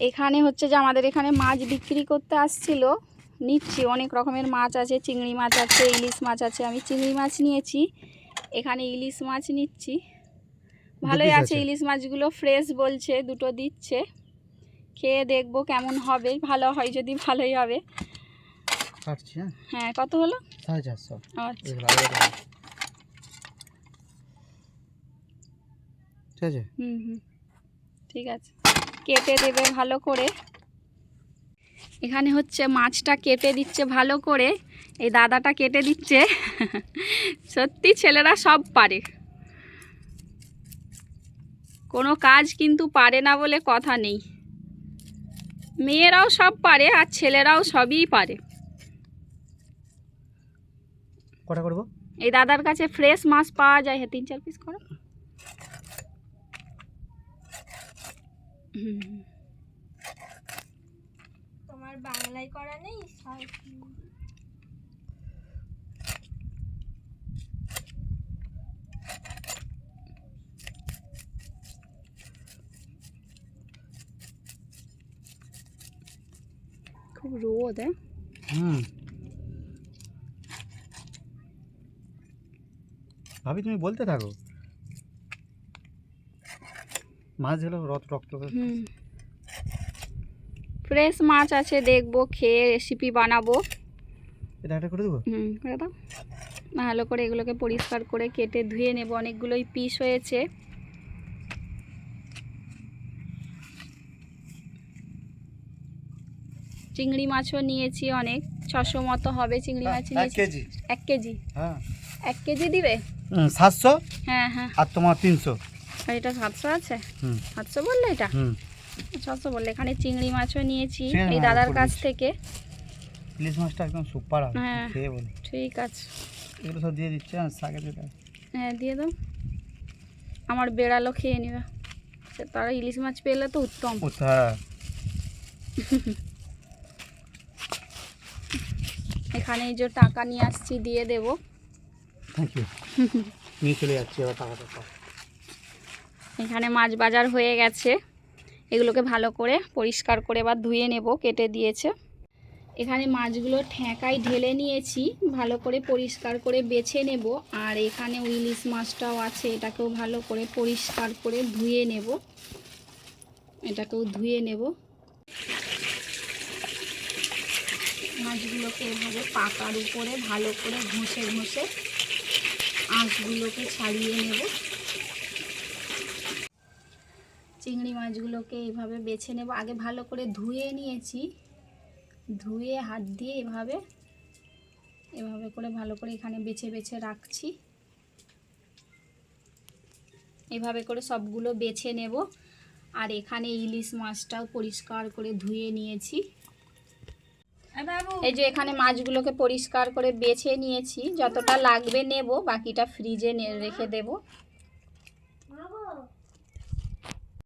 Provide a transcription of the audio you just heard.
এখানে হচ্ছে যে আমাদের এখানে মাছ বিক্রি করতে আসছিল। নিচ্ছি অনেক রকমের মাছ আছে চিংড়ি মাছ আছে ইলিশ মাছ আছে আমি চিংড়ি মাছ নিয়েছি। এখানে ইলিশ মাছ নিচ্ছি। ভালোই আছে? ইলিশ মাছগুলো ফ্রেশ বলছে দুটো দিচ্ছে। খেয়ে দেখব কেমন হবে ভালো হয় যদি ভালোই হবে। হ্যাঁ। হ্যাঁ কত হলো? আচ্ছা। ঠিক আছে? হুম হুম। ঠিক আছে। কেটে দেবে ভালো করে। এখানে হচ্ছে মাছটা কেটে দিচ্ছে ভালো করে। এই দাদাটা কেটে দিচ্ছে। সত্যি ছেলেরা সব পারে। কোনো কাজ কিন্তু পারে না বলে কথা নেই। মেয়েরাও সব পারে আর ছেলেরাও সবই পারে। কটা করব? এই দাদার কাছে ফ্রেশ মাছ পাওয়া যায়। হ্যাঁ তিন চার পিস করো। তোমার বাংলায় করা নেই? খুব রোদ হ্যাঁ? হুম। ভাবি তুমি বলতে থাকো। মাছ হলো রক্ত ফ্রেশ মাছ আছে দেখব খেয়ে রেসিপি বানাবো। এটা একটা করে দেবো? হুম করে দাও। ভালো করে এগুলোকে পরিষ্কার করে কেটে ধুয়ে নেব অনেকগুলোই পিস হয়েছে। চিংড়ি মাছও নিয়েছি অনেক ছশো মতো হবে চিংড়ি মাছ এক নিয়েছি। এক কেজি। হ্যাঁ। এক কেজি দিবে? সাতশো? হ্যাঁ হ্যাঁ। আর তোমার তিনশো। আর এটা সাতশো আছে? সাতশো বললে এটা? ছশো বললে এখানে চিংড়ি মাছও নিয়েছি এই দাদার কাছ থেকে। ইলিশ মাছটা একদম সুপার হবে হ্যাঁ। খেয়ে বলো ঠিক আছে। এগুলো সব দিয়ে দিচ্ছে হ্যাঁ শাকে হ্যাঁ দিয়ে দাও। আমার বেড়ালো খেয়ে নেবে। তারা ইলিশ মাছ পেলে তো উত্তম। হ্যাঁ এখানে এই যে টাকা নিয়ে আসছি দিয়ে দেবো। থ্যাংক ইউ নিয়ে চলে যাচ্ছি এবার টাকাটা। এখানে মাছ বাজার হয়ে গেছে। এগুলোকে ভালো করে পরিষ্কার করে এবার ধুয়ে নেব, কেটে দিয়েছে। এখানে মাছগুলো ঠেকাই ঢেলে নিয়েছি, ভালো করে পরিষ্কার করে বেছে নেব। আর এখানে ইলিশ মাছটাও আছে, এটাকেও ভালো করে পরিষ্কার করে ধুয়ে নেব। এটাকেও ধুয়ে নেব। মাছগুলোকে এভাবে পাকার উপরে ভালো করে ঘষে ঘষে আঁশগুলোকে ছাড়িয়ে নেব। চিংড়ি মাছগুলোকে এইভাবে বেছে নেব। আগে ভালো করে ধুয়ে নিয়েছি। ধুয়ে হাত দিয়ে এভাবে এভাবে করে ভালো করে এখানে বেছে বেছে রাখছি। এভাবে করে সবগুলো বেছে নেব। আর এখানে ইলিশ মাছটাও পরিষ্কার করে ধুয়ে নিয়েছি। এই যে এখানে মাছগুলোকে পরিষ্কার করে বেছে নিয়েছি। যতটা লাগবে নেব বাকিটা ফ্রিজে রেখে দেব।